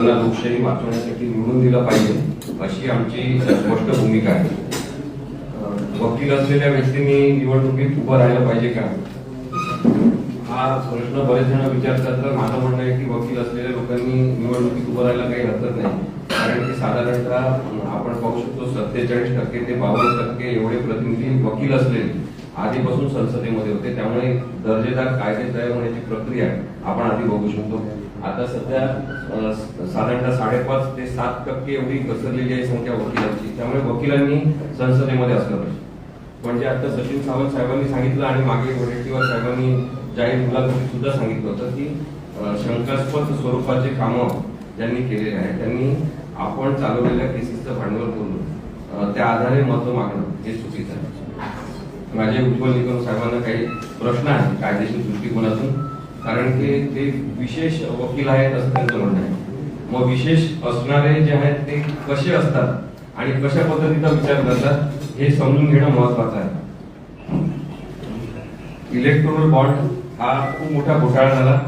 त्यांना लोकशाही वाचवण्यासाठी निवडून दिलं पाहिजे अशी आमची स्पष्ट भूमिका आहे. वकील असलेल्या व्यक्तींनी निवडणुकीत उभं राहिलं पाहिजे का? हा प्रश्न बरेच जण विचारतात तर माझं म्हणणं आहे की वकील असलेल्या लोकांनी निवडणुकीत उभं राहायला काही हरकत नाही. कारण की साधारणतः आपण पाहू शकतो सत्तेचाळीस टक्के ते बावन्न टक्के एवढे प्रतिनिधी वकील असलेले आधीपासून संसदेमध्ये होते. त्यामुळे दर्जेदार कायदे तयार होण्याची प्रक्रिया आपण आधी बघू शकतो. आता सध्या साधारणतः साडेपाच ते सात टक्के एवढी घसरलेली आहे संख्या वकिलांची. त्यामुळे वकिलांनी संसदेमध्ये असलं पाहिजे. म्हणजे आता सचिन सावंत साहेबांनी सांगितलं आणि मागे वडेट्टीवार साहेबांनी जाहीर मुलाखतीत सुद्धा सांगितलं होतं की शंकास्पद स्वरूपाचे कामं ज्यांनी केलेले आहे त्यांनी आपण चालवलेल्या केसेसचं भांडवल करून त्या आधारे मतं मागणं हे चुकीचं आहे. माझे उज्ज्वल निकम साहेबांना काही प्रश्न आहेत कायदेशीर दृष्टिकोनातून. कारण की ते विशेष वकील आहेत असं त्यांचं म्हणणं आहे. मग विशेष असणारे जे आहेत ते कसे असतात आणि कशा पद्धतीचा विचार करतात हे समजून घेणं महत्वाचं आहे. इलेक्ट्रोनल बॉन्ड हा खूप मोठा घोटाळा झाला.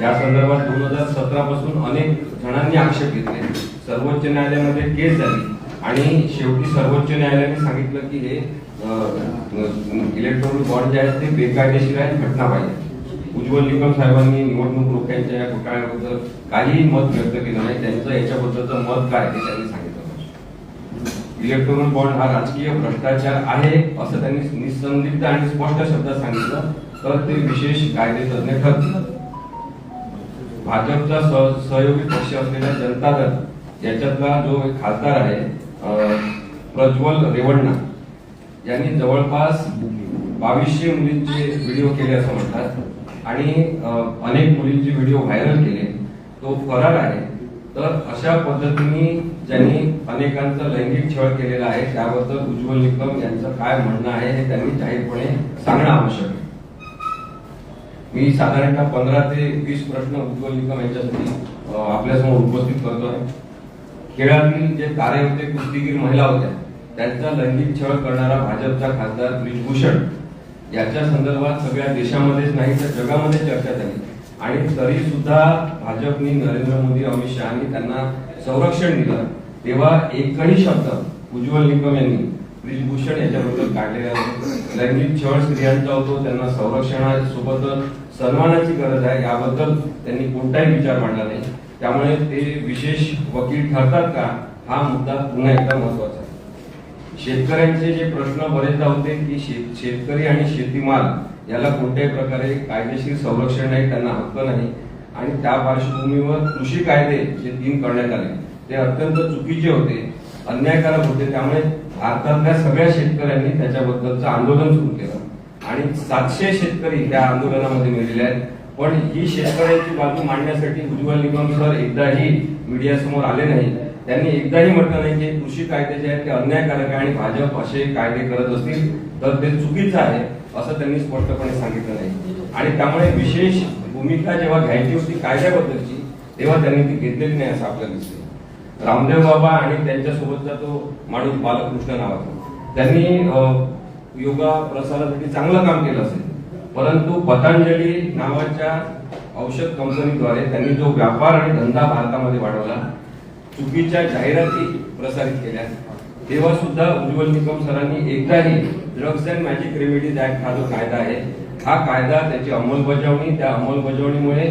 या संदर्भात दोन हजार सतरा पासून अनेक जणांनी आक्षेप घेतले. सर्वोच्च न्यायालयामध्ये केस झाली. आणि शेवटी सर्वोच्च न्यायालयाने सांगितलं की हे इलेक्ट्रॉनिक बॉन्ड जे आहेत ते बेकायदेशीर आहेत घटना पाहिजे उज्ज्वल निकम साहेबांनी निवडणूक रोख्यांच्या या घोटाळ्याबद्दल काहीही मत व्यक्त केलं नाही. त्यांचं याच्याबद्दलचं मत काय ते त्यांनी सांगितलं इलेक्ट्रॉनिक बॉन्ड हा राजकीय भ्रष्टाचार आहे असं त्यांनी निसंदिग्ध आणि स्पष्ट शब्दात सांगितलं. तर ते विशेष कायदे तज्ञ ठरतील. भाजपचा सह- सहयोगी पक्ष असलेल्या जनता दल याच्यातला जो एक खासदार आहे प्रज्वल रेवण्णा यांनी जवळपास बावीसशे मुलींचे व्हिडिओ केले असं म्हणतात. आणि अनेक मुलींचे व्हिडिओ व्हायरल केले. तो फरार आहे. तर अशा पद्धतीने ज्यांनी अनेकांचा लैंगिक छळ केलेला आहे त्याबद्दल उज्ज्वल निकम यांचं काय म्हणणं आहे हे त्यांनी जाहीरपणे सांगणं आवश्यक आहे. मी साधारणतः पंधरा ते वीस प्रश्न उज्ज्वल निकम यांच्यासाठी आपल्यासमोर उपस्थित करतोय खेळातील जे तारे होते कुस्तीगीर महिला होत्या त्यांचा लैंगिक छळ करणारा भाजपचा खासदार ब्रिजभूषण याच्या संदर्भात सगळ्या देशामध्येच नाही तर जगामध्ये चर्चा झाली. आणि तरी सुद्धा भाजपनी नरेंद्र मोदी अमित शहानी त्यांना संरक्षण दिलं. तेव्हा एकही शब्द उज्ज्वल निकम यांनी ब्रिजभूषण याच्याबद्दल काढलेला नाही. लैंगिक छळ स्त्रियांचा होतो त्यांना संरक्षणासोबतच सन्मानाची गरज आहे याबद्दल त्यांनी कोणताही विचार मांडला नाही. त्यामुळे ते विशेष वकील ठरतात का हा मुद्दा पुन्हा एकदा महत्त्वाचा शेतकऱ्यांचे जे प्रश्न बरेचदा होते की शेत- शेतकरी आणि शेतीमाल याला कोणत्याही प्रकारे कायदेशीर संरक्षण नाही त्यांना हक्क नाही. आणि त्या पार्श्वभूमीवर कृषी कायदे जे तीन करण्यात आले ते अत्यंत चुकीचे होते अन्यायकारक होते. त्यामुळे भारतातल्या सगळ्या शेतकऱ्यांनी त्याच्याबद्दलचं आंदोलन सुरू केलं. आणि सातशे शेतकरी त्या आंदोलनामध्ये मिळालेले आहेत. पण ही शेतकऱ्यांची बाजू मांडण्यासाठी उज्ज्वल निगम सर एकदाही मीडियासमोर आले नाही त्यांनी एकदाही म्हटलं नाही की कृषी कायदे जे आहेत ते अन्यायकारक आहे आणि भाजप असे कायदे करत असतील तर ते चुकीचं आहे असं त्यांनी स्पष्टपणे सांगितलं नाही. आणि त्यामुळे विशेष भूमिका जेव्हा घ्यायची होती कायद्याबद्दलची तेव्हा त्यांनी ती घेतलेली नाही असं आपल्याला दिसते रामदेव बाबा आणि त्यांच्यासोबतचा तो माणूस बालकृष्ण नावाचा. त्यांनी योगा प्रसारासाठी चांगलं काम केलं असेल. परंतु पतंजली नावाच्या औषध कंपनीद्वारे त्यांनी जो व्यापार आणि धंदा भारतामध्ये वाढवला चुकीच्या जाहिराती प्रसारित केल्या तेव्हा सुद्धा उज्ज्वल निकम सरांनी एकदाही Drugs and Magic Remedies Act हा जो कायदा आहे. हा कायदा त्याची अंमलबजावणी त्या अंमलबजावणीमुळे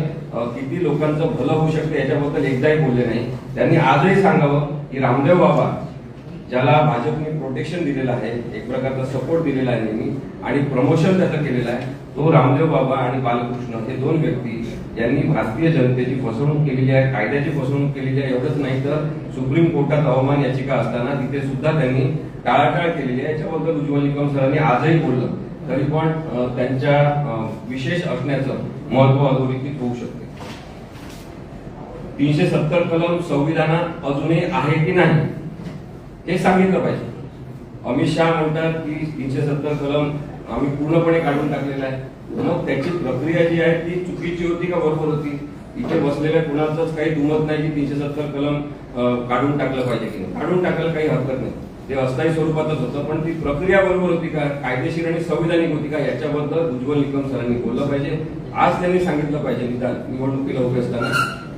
किती लोकांचं भलं होऊ शकते याच्याबद्दल एकदाही बोलले नाही. त्यांनी आजही सांगावं की रामदेव बाबा ज्याला भाजपने प्रोटेक्शन दिलेलं आहे एक प्रकारचा सपोर्ट दिलेला आहे नेहमी आणि प्रमोशन त्याचं केलेलं आहे तो रामदेव बाबा आणि बालकृष्ण हे दोन व्यक्ती यांनी भारतीय जनतेची फसवणूक केलेली आहे कायद्याची फसवणूक केलेली आहे एवढंच नाही तर सुप्रीम कोर्टात अवमान याचिका असताना तिथे सुद्धा त्यांनी टाळाटाळ केलेली आहे. याच्याबद्दल उज्ज्वल निकम सरांनी आजही बोललं. तरी पण त्यांच्या विशेष असण्याचं महत्त्व अधोरेखित होऊ शकते. तीनशे सत्तर कलम संविधानात अजूनही आहे की नाही हे सांगितलं पाहिजे. अमित शहा म्हणतात की तीनशे सत्तर कलम आम्ही पूर्णपणे काढून टाकलेला आहे. मग त्याची प्रक्रिया जी आहे ती चुकीची होती का बरोबर होती? इथे बसलेल्या कुणाचंच काही दुमत नाही की तीनशे सत्तर कलम काढून टाकलं पाहिजे की नाही. काढून टाकायला काही हरकत नाही. ते अस्थायी स्वरूपातच होतं पण ती प्रक्रिया बरोबर होती का? कायदेशीर आणि संविधानिक होती का? याच्याबद्दल उज्ज्वल निकम सरांनी बोललं पाहिजे. आज त्यांनी सांगितलं पाहिजे निदान निवडणुकीला उभे असताना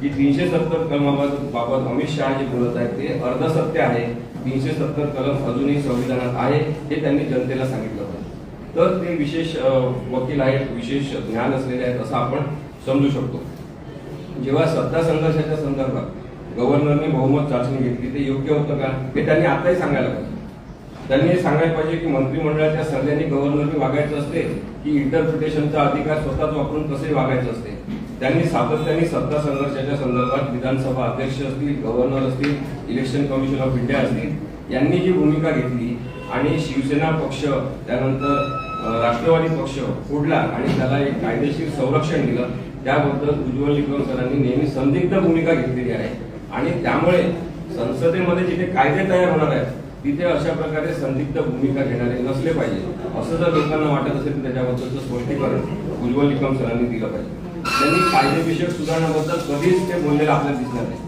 की तीनशे सत्तर कलमाबाबत बाबत अमित शहा जे बोलत आहेत ते अर्धसत्य आहे. तीनशे सत्तर कलम अजूनही संविधानात आहे हे त्यांनी जनतेला सांगितलं. तर ते विशेष वकील आहेत विशेष ज्ञान असलेले आहेत असं आपण समजू शकतो. जेव्हा सत्ता संघर्षाच्या संदर्भात गव्हर्नरने बहुमत चाचणी घेतली ते योग्य होतं का? हे त्यांनी आताही सांगायला पाहिजे. त्यांनी हे सांगायला पाहिजे की मंत्रिमंडळाच्या सल्ल्याने गव्हर्नरने वागायचं असते की इंटरप्रिटेशनचा अधिकार स्वतःच वापरून कसे वागायचं असते? त्यांनी सातत्याने सत्ता संघर्षाच्या संदर्भात विधानसभा अध्यक्ष असतील गव्हर्नर असतील इलेक्शन कमिशन ऑफ इंडिया असतील यांनी जी भूमिका घेतली आणि शिवसेना पक्ष त्यानंतर राष्ट्रवादी पक्ष फोडला आणि त्याला एक कायदेशीर संरक्षण दिलं त्याबद्दल उज्ज्वल निकम सरांनी नेहमी संदिग्ध भूमिका घेतलेली आहे. आणि त्यामुळे संसदेमध्ये जिथे कायदे तयार होणार आहेत तिथे अशा प्रकारे संदिग्ध भूमिका घेणारे नसले पाहिजे. असं जर लोकांना वाटत असेल तर त्याच्याबद्दलचं स्पष्टीकरण उज्ज्वल निकम सरांनी दिलं पाहिजे. त्यांनी कायदेविषयक सुधारणाबद्दल कधीच ते बोललेलं आपल्याला दिसणार नाही.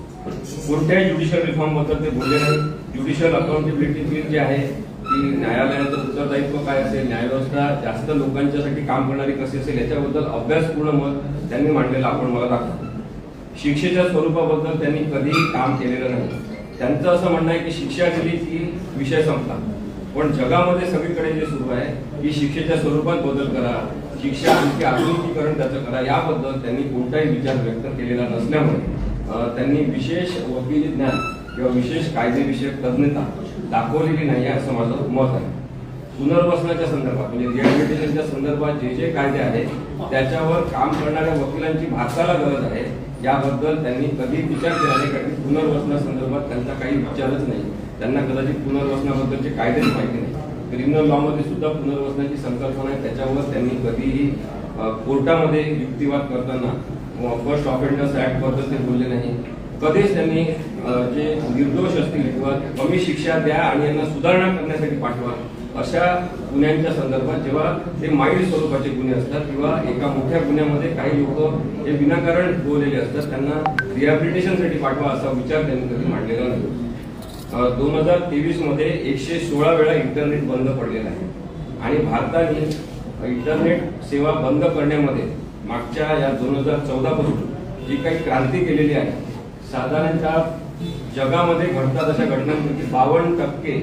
कोणत्याही ज्युडिशियल रिफॉर्मबद्दल ते बोलले नाही ज्युडिशियल अकाउंटेबिलिटी बिल जे आहे की न्यायालयाचं उत्तरदायित्व काय असेल न्यायव्यवस्था जास्त लोकांच्यासाठी काम करणारी कशी असेल याच्याबद्दल अभ्यासपूर्ण मत त्यांनी मांडलेलं आपण मला दाखवतो. शिक्षेच्या स्वरूपाबद्दल त्यांनी कधीही काम केलेलं नाही. त्यांचं असं म्हणणं आहे की शिक्षा दिली की विषय संपला. पण जगामध्ये सगळीकडे जे सुरू आहे की शिक्षेच्या स्वरूपात बदल करा. शिक्षा आणखी आधुनिकीकरण त्याचं करा. याबद्दल त्यांनी कोणताही विचार व्यक्त केलेला नसल्यामुळे त्यांनी विशेष वकिली ज्ञान किंवा विशेष कायदेविषयक तज्ञता दाखवलेली नाही असं माझं मत आहे. पुनर्वसनाच्या संदर्भात म्हणजे रिहॅबिलिटेशनच्या संदर्भात जे जे कायदे आहेत त्याच्यावर काम करणाऱ्या वकिलांची भारताला गरज आहे याबद्दल त्यांनी कधी विचार केला नाही कारण पुनर्वसनासंदर्भात त्यांचा काही विचारच नाही. त्यांना कदाचित पुनर्वसनाबद्दलचे कायदेच माहिती नाही. क्रिमिनल लॉमध्ये सुद्धा पुनर्वसनाची संकल्पना आहे त्याच्यावर त्यांनी कधीही कोर्टामध्ये युक्तिवाद करताना फर्स्ट ऑफेंडर्स ऍक्टबद्दल ते बोलले नाही. कधीच त्यांनी जे निर्दोष असतील किंवा कमी शिक्षा द्या आणि यांना सुधारणा करण्यासाठी पाठवा अशा गुन्ह्यांच्या संदर्भात जेव्हा ते माईल्ड स्वरूपाचे गुन्हे असतात किंवा एका मोठ्या गुन्ह्यामध्ये काही लोक हे विनाकारण बोललेले असतात त्यांना रिहॅबिलिटेशनसाठी पाठवा असा विचार त्यांनी कधी मांडलेला नाही. दोन हजार तेवीसमध्ये एकशे सोळा वेळा इंटरनेट बंद पडलेलं आहे. आणि भारताने इंटरनेट सेवा बंद करण्यामध्ये मागच्या या दोन हजार चौदा पासून जी काही क्रांती केलेली आहे साधारणतः जगामध्ये घडतात अशा घटनांपैकी बावन्न टक्के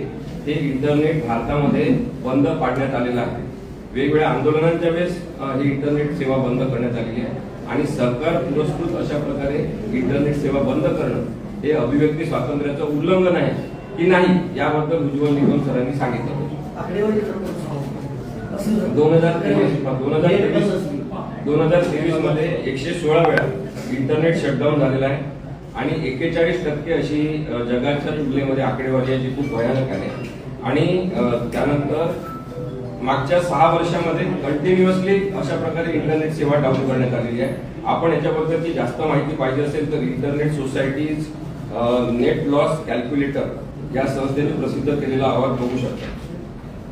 हे इंटरनेट भारतामध्ये बंद पाडण्यात आलेलं आहे. वेगवेगळ्या आंदोलनांच्या वेळेस ही इंटरनेट सेवा बंद करण्यात आलेली आहे. आणि सरकार पुरस्कृत अशा प्रकारे इंटरनेट सेवा बंद करणं हे अभिव्यक्ती स्वातंत्र्याचं उल्लंघन आहे की नाही याबद्दल उज्ज्वल निकम सरांनी सांगितलं दोन हजार तेवीस दोन हजार तेवीस. दोन हजार तेवीसमध्ये एकशे सोळा वेळा इंटरनेट शटडाऊन झालेला आहे. आणि एकेचाळीस टक्के अशी जगाच्या तुलनेमध्ये आकडेवारी आहे जी खूप भयानक आहे. आणि त्यानंतर मागच्या सहा वर्षामध्ये कंटिन्युअसली अशा प्रकारे इंटरनेट सेवा डाऊन करण्यात आलेली आहे. आपण याच्याबद्दलची जास्त माहिती पाहिजे असेल तर internet societies net loss calculator या संस्थेने प्रसिद्ध केलेला अहवाल बघू शकता.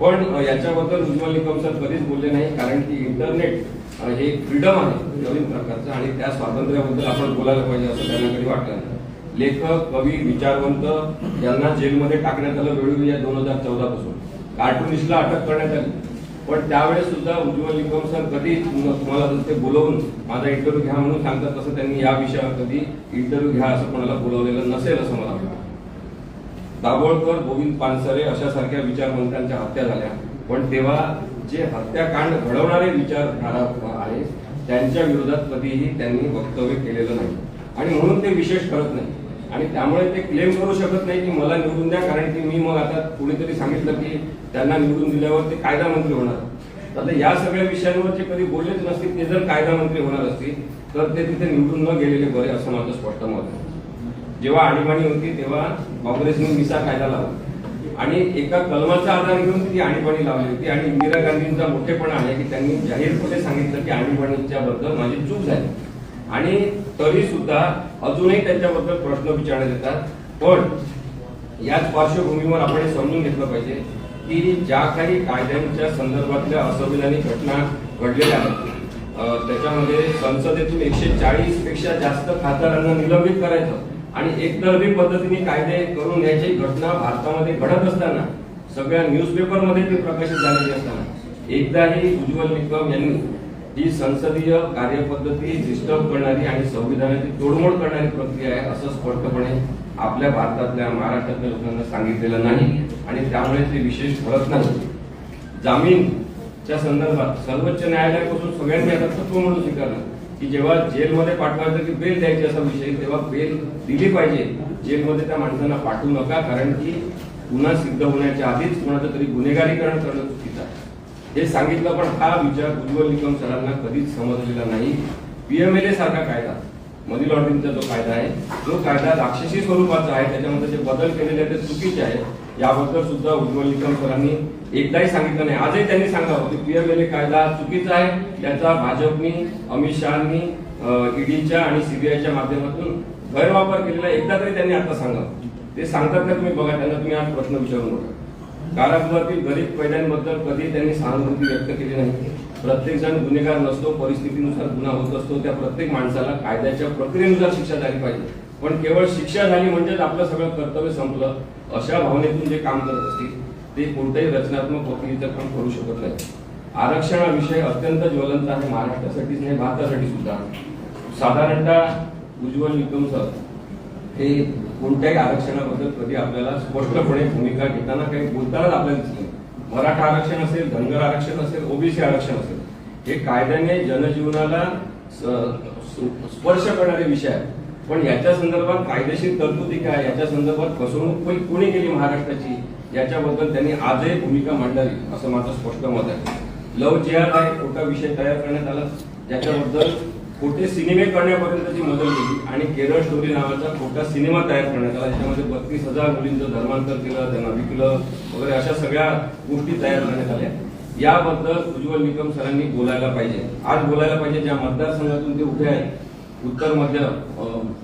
पण याच्याबद्दल उज्ज्वल निकम सर कधीच बोलले नाही कारण की इंटरनेट हे फ्रीडम आहे नवीन प्रकारचं. आणि त्या स्वातंत्र्याबद्दल आपण बोलायला पाहिजे असं त्यांना कधी वाटलं नाही. लेखक कवी विचारवंत यांना जेलमध्ये टाकण्यात आलं वेळोवेळी या दोन हजार चौदा पासून कार्टुनिस्टला अटक करण्यात आली. पण त्यावेळेस सुद्धा उज्ज्वल निकम सर कधी तुम्हाला ते बोलवून माझा इंटरव्ह्यू घ्या म्हणून सांगतात तसं त्यांनी या विषयावर कधी इंटरव्ह्यू घ्या असं कोणाला बोलवलेलं नसेल असं मला वाटतं. दाभोळकर गोविंद पानसरे अशा सारख्या विचारवंतांच्या हत्या झाल्या. पण तेव्हा जे हत्याकांड घडवणारे विचारधारा आहे त्यांच्या विरोधात कधीही त्यांनी वक्तव्य केलेलं नाही. आणि म्हणून ते विशेष करत नाही. आणि त्यामुळे ते क्लेम करू शकत नाही की मला निवडून द्या कारण की मी मग आता कुणीतरी सांगितलं की त्यांना निवडून दिल्यावर ते कायदा मंत्री होणार आता या सगळ्या विषयांवर जे कधी बोललेच नसतील ते जर कायदा मंत्री होणार असतील तर ते तिथे निवडून न गेलेले बरे असं माझं स्पष्ट मत आहे. जेव्हा आणीबाणी होती तेव्हा काँग्रेसने मिसा कायदा लावला. आणि एका कलमाचा आधार घेऊन ती आणीबाणी लावली होती. आणि इंदिरा गांधींचा मोठेपणा आहे की त्यांनी जाहीरपणे सांगितलं की आणीबाणीच्या बद्दल माझी चूक झाली. आणि तरी सुद्धा अजूनही त्यांच्याबद्दल प्रश्न विचारण्यात येतात. पण याच पार्श्वभूमीवर आपण हे समजून घेतलं पाहिजे की ज्या काही कायद्यांच्या संदर्भातल्या असंविधानिक घटना घडलेल्या आहेत त्याच्यामध्ये संसदेतून एकशे चाळीसपेक्षा जास्त खासदारांना निलंबित करायचं. आणि एकतर्फी पद्धतीने कायदे करून याची घटना भारतामध्ये घडत असताना सगळ्या न्यूजपेपरमध्ये ते प्रकाशित झालेली असताना एकदाही उज्ज्वल निकम यांनी ही संसदीय कार्यपद्धती डिस्टर्ब करणारी आणि संविधानाची तोडमोड करणारी प्रक्रिया आहे असं स्पष्टपणे आपल्या भारतातल्या महाराष्ट्रातल्या लोकांना सांगितलेलं नाही आणि त्यामुळे ते विशेष फरक नाही. जामीनच्या संदर्भात सर्वोच्च न्यायालयापासून सगळ्यांनी आता तत्व म्हणून स्वीकारलं. की जेव्हा जेलमध्ये पाठवायचं की बेल द्यायची असा विषय तेव्हा बेल दिली पाहिजे. जेलमध्ये त्या माणसांना पाठवू नका कारण की गुन्हा सिद्ध होण्याच्या आधीच कोणाचं तरी गुन्हेगारीकरण करणं चुकीचं आहे. हे सांगितलं पण हा विचार उज्ज्वल निकम सरांना कधीच समजलेला नाही. पीएमएलए सारखा कायदा. मनी लॉन्ड्रिंगचा जो कायदा आहे जो कायदा राक्षसी स्वरूपाचा आहे त्याच्यामध्ये जे बदल केलेले आहेत ते चुकीचे आहेत. याबद्दल सुद्धा उज्ज्वल निकम सरांनी एकदाही सांगितलं नाही. आजही त्यांनी सांगावं की पीएमएलए कायदा चुकीचा आहे. त्याचा भाजपनी अमित शहानी ईडीच्या आणि सीबीआयच्या माध्यमातून गैरवापर केलेला एकदा तरी त्यांनी आता सांगावं. ते सांगतात का तुम्ही? बघा त्यांना तुम्ही आज प्रश्न विचारून बघा. कारागृहातील गरीब कैद्यांबद्दल कधी त्यांनी सहानुभूती व्यक्त केली नाही. प्रत्येक जण गुन्हेगार नसतो परिस्थितीनुसार गुन्हा होत असतो. त्या प्रत्येक माणसाला कायद्याच्या प्रक्रियेनुसार शिक्षा झाली पाहिजे. पण केवळ शिक्षा झाली म्हणजेच आपलं सगळं कर्तव्य संपलं. अशा भावनेतून जे काम करत असतील ते कोणत्याही रचनात्मक वकिलीचं काम करू शकत नाही आरक्षण हा विषय अत्यंत ज्वलंत आहे महाराष्ट्रासाठीच नाही भारतासाठी सुद्धा. साधारणतः उज्ज्वल निकम सर हे कोणत्याही आरक्षणाबद्दल कधी आपल्याला स्पष्टपणे भूमिका घेताना काही बोलतानाच आपल्याला दिसले मराठा आरक्षण असेल धनगर आरक्षण असेल ओबीसी आरक्षण असेल हे कायद्याने जनजीवनाला स्पर्श करणारे विषय आहेत. पण याच्या संदर्भात कायदेशीर तरतुदी काय याच्या संदर्भात फसवणूक कोणी- कोणी केली महाराष्ट्राची? याच्याबद्दल त्यांनी आजही भूमिका मांडावी असं माझं स्पष्ट मत आहे. लव जिहाद हा एक खोटा विषय तयार करण्यात आला? ज्याच्याबद्दल खोटे सिनेमे करण्यापर्यंतची मदत केली. आणि केरळ स्टोरी नावाचा खोटा सिनेमा तयार करण्यात आला. ज्याच्यामध्ये बत्तीस हजार मुलींचं धर्मांतर केलं त्यांना विकलं वगैरे अशा सगळ्या गोष्टी तयार करण्यात आल्या. याबद्दल उज्ज्वल निकम सरांनी बोलायला पाहिजे. आज बोलायला पाहिजे ज्या मतदारसंघातून ते उभे आहेत. उत्तर मध्य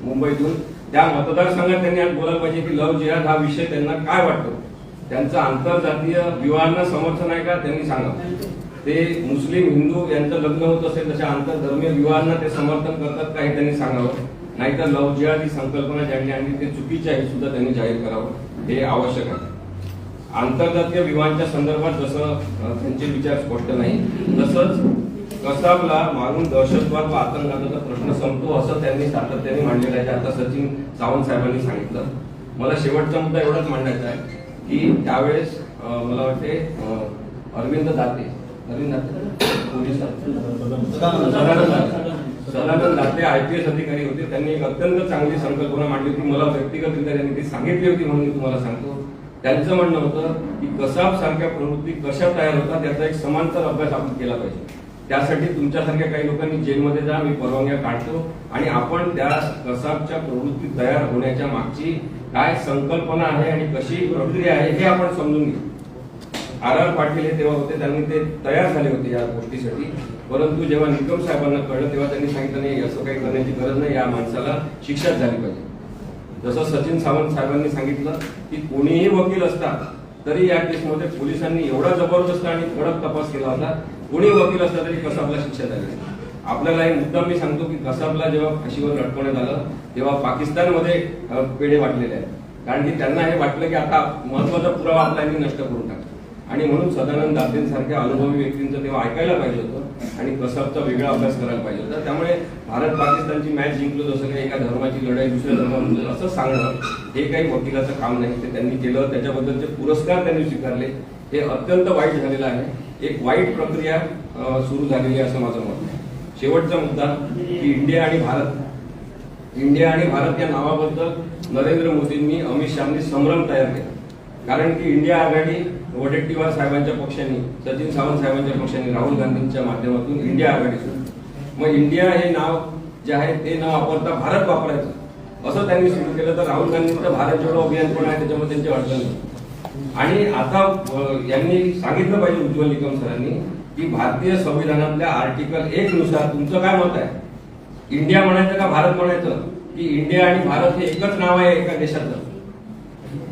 मुंबईतून. त्या मतदारसंघात त्यांनी आज बोलायला पाहिजे की लव जिहाद हा विषय त्यांना काय वाटतो? त्यांचं आंतरजातीय विवाहांना समर्थन आहे का? त्यांनी सांगा ते मुस्लिम हिंदू यांचं लग्न होत असेल तशा आंतरधर्मीय विवाहांना ते समर्थन करतात का हे त्यांनी सांगावं. नाहीतर लव जिहाद ही संकल्पना ज्यांनी आणली ते चुकीची आहे सुद्धा त्यांनी जाहीर करावं. हे आवश्यक आहे. आंतरजातीय विवाहांच्या संदर्भात जसं त्यांचे विचार स्पष्ट नाही तसंच कसाबला मागून दहशतवाद व आतंकवादाचा प्रश्न संपतो असं त्यांनी सातत्याने मांडलेलं आहे. आता सचिन सावंत साहेबांनी सांगितलं. मला शेवटचा मुद्दा एवढाच मांडायचा आहे की त्यावेळेस मला वाटते Arvind Date Arvind Sadanand Date. I P S अधिकारी होते. त्यांनी एक अत्यंत चांगली संकल्पना मांडली होती. मला व्यक्तिगतरित्या त्यांनी ती सांगितली होती म्हणून मी तुम्हाला सांगतो. त्यांचं म्हणणं होतं की कसाब सारख्या प्रवृत्ती कशा तयार होतात याचा एक समांतर अभ्यास आपण केला पाहिजे. त्यासाठी तुमच्यासारख्या काही लोकांनी जेलमध्ये जा मी परवानग्या काढतो आणि आपण त्या कसाबच्या प्रवृत्ती तयार होण्याच्या मागची काय संकल्पना आहे आणि कशी प्रक्रिया आहे हे आपण समजून घेऊ. आर आर पाटील हे तेव्हा होते त्यांनी ते तयार झाले होते या गोष्टीसाठी. परंतु जेव्हा निकम साहेबांना कळलं तेव्हा त्यांनी सांगितलं नाही असं काही करण्याची गरज नाही या माणसाला शिक्षाच झाली पाहिजे. जसं सचिन सावंत साहेबांनी सांगितलं की कोणीही वकील असतात तरी या केसमध्ये पोलिसांनी एवढा जबरदस्त आणि कडक तपास केला होता. कोणी वकील असला तरी कसाबला शिक्षा झाली आपल्याला एक मुद्दा मी सांगतो की कसाबला जेव्हा फाशीवर लटकवण्यात आलं तेव्हा पाकिस्तानमध्ये पेढे वाटलेले आहेत. कारण की त्यांना हे वाटलं की आता महत्त्वाचा पुरावा आपला नष्ट करून टाकला. आणि म्हणून सदानंद दातेंसारख्या अनुभवी व्यक्तींचं तेव्हा ऐकायला पाहिजे होतं आणि कसबचा वेगळा अभ्यास करायला पाहिजे होता. त्यामुळे भारत पाकिस्तानची मॅच जिंकलो जसं काही एका धर्माची लढाई दुसऱ्या धर्मामध्ये असं सांगणं हे काही वकिलाचं काम नाही. ते त्यांनी केलं. त्याच्याबद्दलचे पुरस्कार त्यांनी स्वीकारले. हे अत्यंत वाईट झालेलं आहे. एक वाईट प्रक्रिया सुरू झालेली आहे असं माझं मत आहे. शेवटचा मुद्दा की इंडिया आणि भारत. इंडिया आणि भारत या नावाबद्दल नरेंद्र मोदींनी अमित शहानी संभ्रम तयार केला. कारण की इंडिया आघाडी वडेट्टीवार साहेबांच्या पक्षांनी सचिन सावंत साहेबांच्या पक्षांनी राहुल गांधींच्या माध्यमातून इंडिया आघाडी सुरू मग इंडिया हे नाव जे आहे ते न वापरता भारत वापरायचं. असं त्यांनी सुरू केलं तर राहुल गांधींचं भारत जोडो अभियान पण आहे त्याच्यामध्ये त्यांची अडचण नाही. आणि आता यांनी सांगितलं पाहिजे उज्ज्वल निकम सरांनी की भारतीय संविधानातल्या आर्टिकल एक नुसार तुमचं काय मत आहे? इंडिया म्हणायचं का भारत म्हणायचं? की इंडिया आणि भारत हे एकच नाव आहे एका देशाचं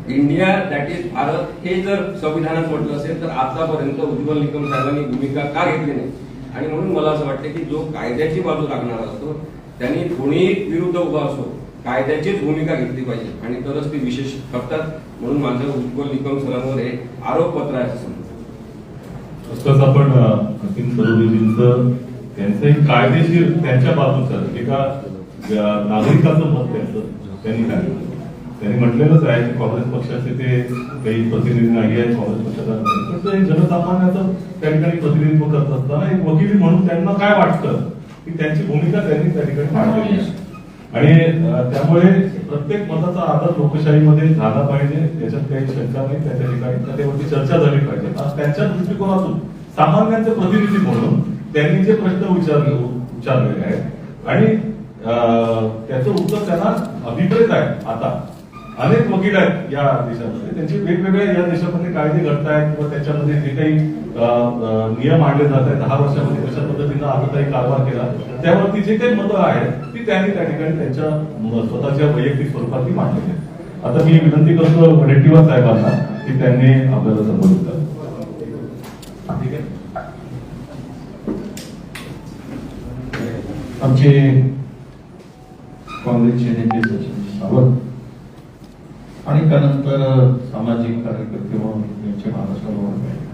इंडिया दॅट इज भारत हे जर संविधानात म्हटलं असेल तर आतापर्यंत उज्ज्वल निकम साहेबांनी भूमिका का घेतली नाही? आणि म्हणून मला असं वाटतं की जो कायद्याची बाजू लागणार असतो त्यांनी कोणीही विरुद्ध उभा असो कायद्याचीच भूमिका घेतली पाहिजे. आणि तरच ती विशेष करतात. म्हणून माझं उज्ज्वल निकम सरांवर हे आरोपपत्र आहे असं समजतो. आपण नितीन त्यांचं कायदेशीर त्यांच्या बाजूचं एका नागरिकाचं मत त्यांचं त्यांनी काढलं. त्यांनी म्हटलेलंच आहे की काँग्रेस पक्षाचे ते काही प्रतिनिधी नाही आहेत काँग्रेस पक्षाचा पण ते जनसामान्याचं त्या ठिकाणी प्रतिनिधित्व करत असताना एक वकील म्हणून त्यांना काय वाटतं की त्यांची भूमिका त्यांनी त्या ठिकाणी मांडलेली आहे. आणि त्यामुळे प्रत्येक मताचा आदर लोकशाहीमध्ये झाला पाहिजे याच्यात काही शंका नाही त्याच्या ठिकाणी त्याच्यावरती चर्चा झाली पाहिजे. त्यांच्या दृष्टिकोनातून सामान्यांचे प्रतिनिधी म्हणून त्यांनी जे प्रश्न विचारले विचारलेले आहेत. आणि अं, त्याचं उत्तर त्यांना अभिप्रेत आहे आता. अनेक वकील आहेत या देशामध्ये. त्यांचे वेगवेगळ्या या देशामध्ये कायदे घडतायत किंवा त्याच्यामध्ये जे काही नियम आणले जात आहेत दहा वर्षामध्ये कशा पद्धतीनं आता काही कारभार केला त्यावरती जे काही मतं आहेत ती त्यांनी त्या ठिकाणी त्यांच्या स्वतःच्या वैयक्तिक स्वरूपात ती मांडलेली आहेत. आता मी विनंती करतो वडेट्टीवार साहेबांना की त्यांनी आपल्याला संबोधित करावं. ठीक आहे? आमचे काँग्रेसचे नेते सचिन सावंत आणि त्यानंतर सामाजिक कार्यकर्ते म्हणून यांचे महाराष्ट्राला ओळख आहे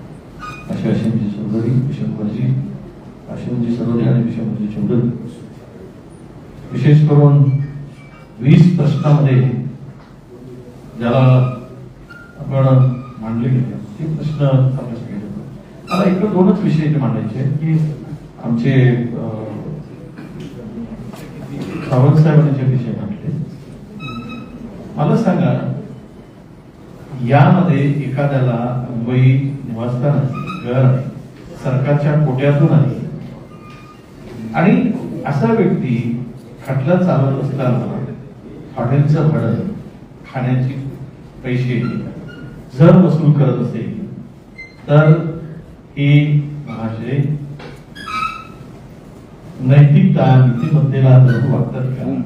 असे अशिमजी चौधरी विशंभरजी अशिमजी सरोदे आणि विशंभरजी चौधरी. विशेष करून वीस प्रश्नामध्ये ज्याला आपण मांडले गेले ते प्रश्न आपल्या सगळे मला एक दोनच विषय मांडायचे की आमचे सावंत साहेबांनी जे विषय मांडले मला सांगा यामध्ये एखाद्याला मुंबई निवासस्थान आहे घर आहे सरकारच्या कोट्यातून आहे आणि असा व्यक्ती खटला चालवत असताना हॉटेलचं भाडं खाण्याचे पैसे जर वसूल करत असेल तर ही महाशय नैतिकता नीतिमत्तेला जरूर वागतात का?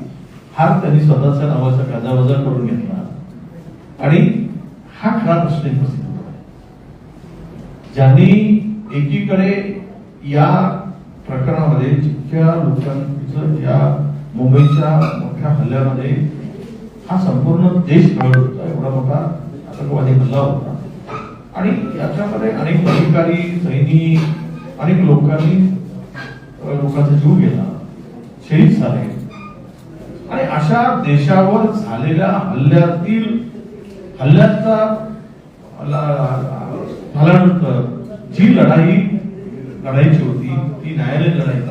हा त्यांनी स्वतःच्या नावाचा गाजावाजा करून घेतला. आणि हा खरा प्रश्न उपस्थित ज्यांनी एकीकडे या प्रकरणामध्ये जितक्या लोकांचं या मुंबईच्या मोठ्या हल्ल्यामध्ये हा संपूर्ण देश घडत होता एवढा मोठा आतंकवादी हल्ला होता. आणि याच्यामध्ये अनेक अधिकारी सैनिक अनेक लोकांनी लोकांचा जीव गेला शहीद झाले. आणि अशा देशावर झालेल्या हल्ल्यातील हल्ल्याचा झाल्यानंतर जी लढाई लढायची होती ती न्यायालयीन लढाई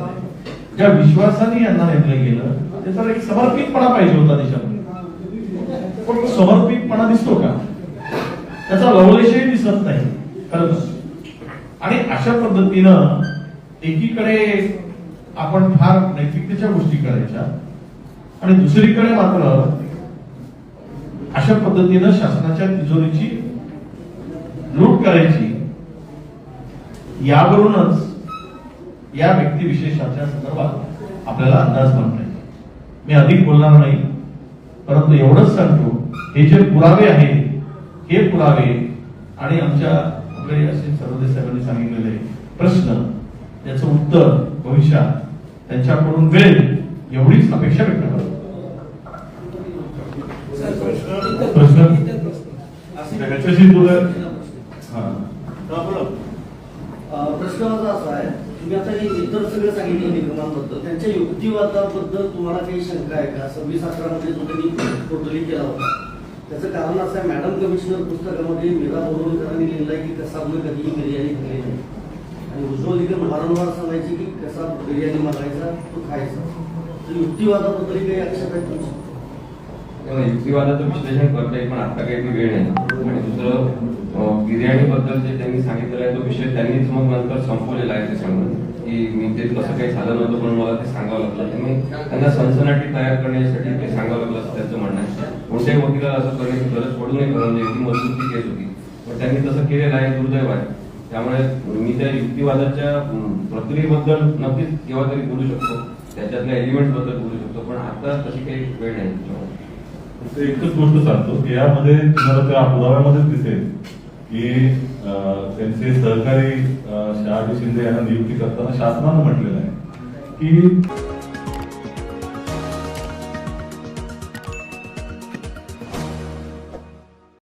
ज्या विश्वासाने यांना नेमलं गेलं त्याचा एक समर्पितपणा पाहिजे होता देशामध्ये. पण तो समर्पितपणा दिसतो का? त्याचा लवलेशही दिसत नाही खरं आणि अशा पद्धतीनं एकीकडे आपण फार नैतिकतेच्या गोष्टी करायच्या आणि दुसरीकडे मात्र अशा पद्धतीनं शासनाच्या तिजोरीची लूट करायची यावरूनच या व्यक्तिविशेषाच्या संदर्भात आपल्याला अंदाज बांधता येईल मी अधिक बोलणार नाही परंतु एवढंच सांगतो हे जे पुरावे आहेत हे पुरावे आणि आमच्या आपले असे सर्वदेश साहेबांनी सांगितलेले प्रश्न त्याचं उत्तर भविष्यात त्यांच्याकडून वेळ एवढीच अपेक्षा व्यक्त करतो. प्रश्न त्याच्याशी तुला प्रश्न माझा असा आहे तुम्ही आता हे इतर सगळं सांगितलं निगमांबद्दल त्यांच्या युक्तिवादाबद्दल तुम्हाला काही शंका आहे का सव्वीस अकरा मध्ये जो त्यांनी टोटली केला होता त्याचं कारण असं आहे मॅडम कमिशनर पुस्तकामध्ये मीरा बोरवणकरांनी लिहिलं आहे की कसाबनं कधीही बिर्याणी खाल्ली नाही आणि उज्ज्वल निकम वारंवार सांगायचे की कसा बिर्याणी मागायचा तो खायचा तर युक्तिवादाबद्दल काही आक्षेप आहे तुमची युक्तिवादाचं विश्लेषण करता येईल पण आता काही ती वेळ नाही. आणि दुसरं बिर्याणी बद्दल जे त्यांनी सांगितलेलं आहे तो विषय त्यांनीच मग नंतर संपवलेला आहे ते सांगून की मी ते कसं काही झालं नव्हतं पण मला ते सांगावं लागलं. त्यांनी त्यांना सनसनाटी तयार करण्यासाठी ते सांगावं लागलं असं त्यांचं म्हणणं आहे. कोणत्याही वकिलाला असं करण्याची गरज पडू नये कारण ती मजबूती केस होती. पण त्यांनी तसं केलेलं आहे दुर्दैव आहे. त्यामुळे मी त्या युक्तिवादाच्या प्रक्रियेबद्दल नक्कीच केव्हा तरी बोलू शकतो. त्याच्यातल्या एलिमेंटबद्दल बोलू शकतो. पण आता तशी काही वेळ नाही. एकच गोष्ट सांगतो की यामध्ये तुम्हाला त्या पुराव्यामध्येच दिसेल की त्यांचे सहकारी शहाजी शिंदे यांना नियुक्ती करताना शासनानं म्हटलेलं आहे की